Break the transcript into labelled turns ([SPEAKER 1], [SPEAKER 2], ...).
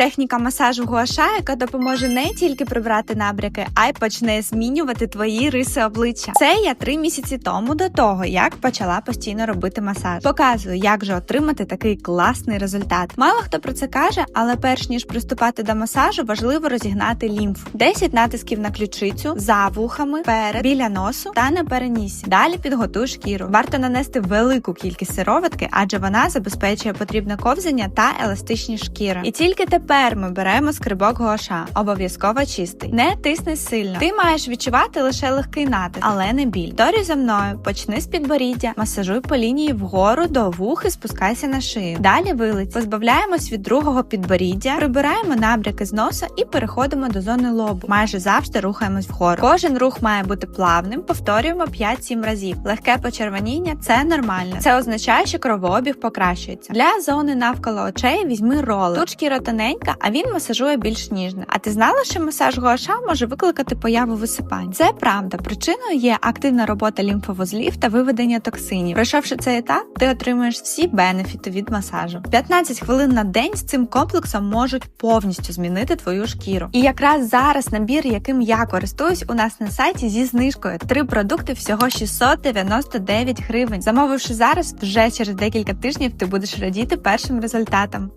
[SPEAKER 1] Техніка масажу гуаша, яка допоможе не тільки прибрати набряки, а й почне змінювати твої риси обличчя. Це я три місяці тому до того, як почала постійно робити масаж. Показую, як же отримати такий класний результат. Мало хто про це каже, але перш ніж приступати до масажу, важливо розігнати лімфу. 10 натисків на ключицю, за вухами, перед, біля носу та на перенісі. Далі підготуй шкіру. Варто нанести велику кількість сироватки, адже вона забезпечує потрібне ковзання та еластичність шкіри. І тільки тепер ми беремо скрибок гуаша, обов'язково чистий. Не тисни сильно. Ти маєш відчувати лише легкий натиск, але не біль. Торі за мною, почни з підборіддя, масажуй по лінії вгору до вух і спускайся на шию. Далі вилиць. Позбавляємось від другого підборіддя, прибираємо набряки з носа і переходимо до зони лобу. Майже завжди рухаємось вгору. Кожен рух має бути плавним. Повторюємо 5-7 разів. Легке почервоніння це нормально. Це означає, що кровообіг покращується. Для зони навколо очей візьми роли. Тут шкіра тоненька, а він масажує більш ніжно. А ти знала, що масаж гуаша може викликати появу висипань? Це правда. Причиною є активна робота лімфовузлів та виведення токсинів. Пройшовши цей етап, ти отримуєш всі бенефіти від масажу. 15 хвилин на день з цим комплексом можуть повністю змінити твою шкіру. І якраз зараз набір, яким я користуюсь, у нас на сайті зі знижкою. Три продукти всього 699 гривень. Замовивши зараз, вже через декілька тижнів ти будеш радіти першим результатам.